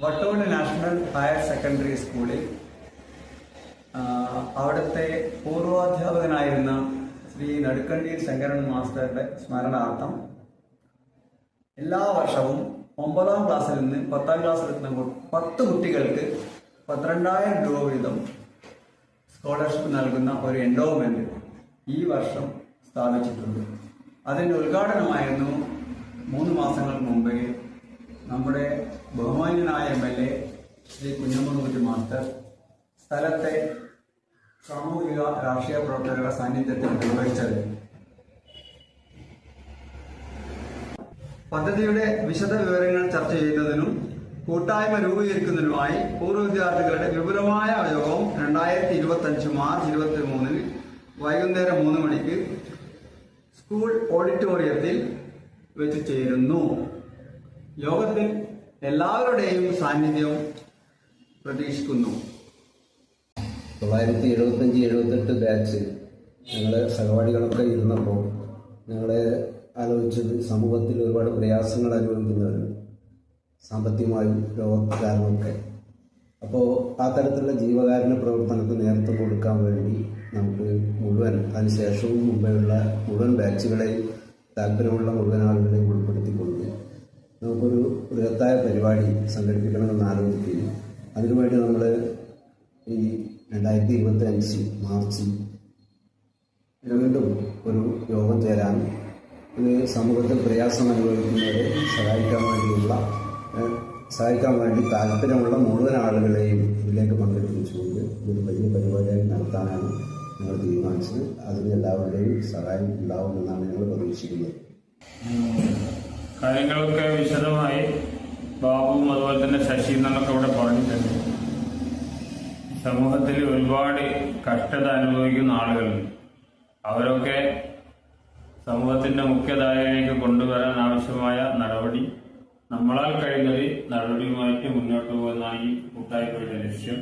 വട്ടോട് national higher secondary സ്കൂളിൽ അവിടുത്തെ പൂർവാധ്യാപകനായിരുന്ന ശ്രീ നടുക്കണ്ടി ശങ്കരൻ മാസ്റ്ററുടെ സ്മരണാർത്ഥം എല്ലാ വർഷവും ഒമ്പതാം ക്ലാസ്സിൽ നിന്ന് പത്താം ക്ലാസ്സിൽ എത്തുന്ന പത്ത് കുട്ടികൾക്ക് പന്ത്രണ്ടായിരം രൂപ വീതം സ്കോളർഷിപ്പ് നൽകുന്ന ഒരു എൻഡോവ്മെന്റ് ഈ വർഷം സ്ഥാപിച്ചിട്ടുണ്ട്. അതിന്റെ ഉദ്ഘാടനമായിരുന്നു മൂന്ന് മാസങ്ങൾക്ക് മുമ്പേ നമ്മുടെ ബഹുമാന്യനായ M L A Sri Kunhammootty master സ്ഥലത്തെ സാമൂഹിക രാഷ്ട്രീയ പ്രവർത്തകരുടെ സാന്നിധ്യത്തിൽ നിർവഹിച്ചത്. പദ്ധതിയുടെ വിശദ വിവരങ്ങൾ ചർച്ച ചെയ്യുന്നതിനും കൂട്ടായ്മ രൂപീകരിക്കുന്നതിനുമായി പൂർവ വിദ്യാർത്ഥികളുടെ വിപുലമായ യോഗം രണ്ടായിരത്തി ഇരുപത്തി അഞ്ച് മാർച്ച് ഇരുപത്തി മൂന്നിന് വൈകുന്നേരം മൂന്ന് മണിക്ക് സ്കൂൾ ഓഡിറ്റോറിയത്തിൽ വെച്ച് ചേരുന്നു. യോഗത്തിൽ എല്ലാവരുടെയും സാന്നിധ്യം പ്രതീക്ഷിക്കുന്നു. തൊള്ളായിരത്തി എഴുപത്തഞ്ച് എഴുപത്തെട്ട് ബാച്ച് ഞങ്ങളെ സഹപാഠികളൊക്കെ ഇരുന്നപ്പോൾ ഞങ്ങളെ ആലോചിച്ചത് സമൂഹത്തിൽ ഒരുപാട് പ്രയാസങ്ങൾ അനുഭവിക്കുന്നവരാണ് സാമ്പത്തികമായും രോഗകാരണമൊക്കെ. അപ്പോൾ ആ തരത്തിലുള്ള ജീവകാരുണ്യ പ്രവർത്തനത്തിന് നേതൃത്വം കൊടുക്കാൻ വേണ്ടി നമുക്ക് മുഴുവൻ അതിനുശേഷവും മുമ്പെയുള്ള മുഴുവൻ ബാച്ചുകളെയും താല്പര്യമുള്ള മുഴുവൻ ആളുകളെയും ഉൾപ്പെടുത്തിക്കൊണ്ട്. പരിപാടി സംഘടിപ്പിക്കണമെന്ന് ആലോചിക്കുകയും അതിനുവേണ്ടി നമ്മൾ ഈ രണ്ടായിരത്തി ഇരുപത്തി അഞ്ച് മാർച്ച് വീണ്ടും ഒരു യോഗം ചേരാൻ ഇത് സമൂഹത്തിൽ പ്രയാസം അനുഭവിക്കുന്നവരെ സഹായിക്കാൻ വേണ്ടിയുള്ള സഹായിക്കാൻ വേണ്ടി താല്പര്യമുള്ള മുഴുവൻ ആളുകളെയും ഇതിലേക്ക് പങ്കെടുപ്പിച്ചുകൊണ്ട് ഒരു വലിയ പരിപാടിയായി നടത്താനാണ് ഞങ്ങൾ തീരുമാനിച്ചത്. അതിന് എല്ലാവരുടെയും സഹായം ഉണ്ടാവുമെന്നാണ് ഞങ്ങൾ പ്രതീക്ഷിക്കുന്നത്. കാര്യങ്ങളൊക്കെ വിശദമായി ബാബുവും അതുപോലെ തന്നെ ശശി എന്നൊക്കെ ഇവിടെ പറഞ്ഞിട്ടുണ്ട്. സമൂഹത്തിൽ ഒരുപാട് കഷ്ടത അനുഭവിക്കുന്ന ആളുകളുണ്ട്. അവരൊക്കെ സമൂഹത്തിന്റെ മുഖ്യധാരയിലേക്ക് കൊണ്ടുവരാൻ ആവശ്യമായ നടപടി നമ്മളാൽ കഴിയുന്നത് നടപടിയുമായിട്ട് മുന്നോട്ട് പോകുന്ന ഈ കൂട്ടായ്മയുടെ ലക്ഷ്യം.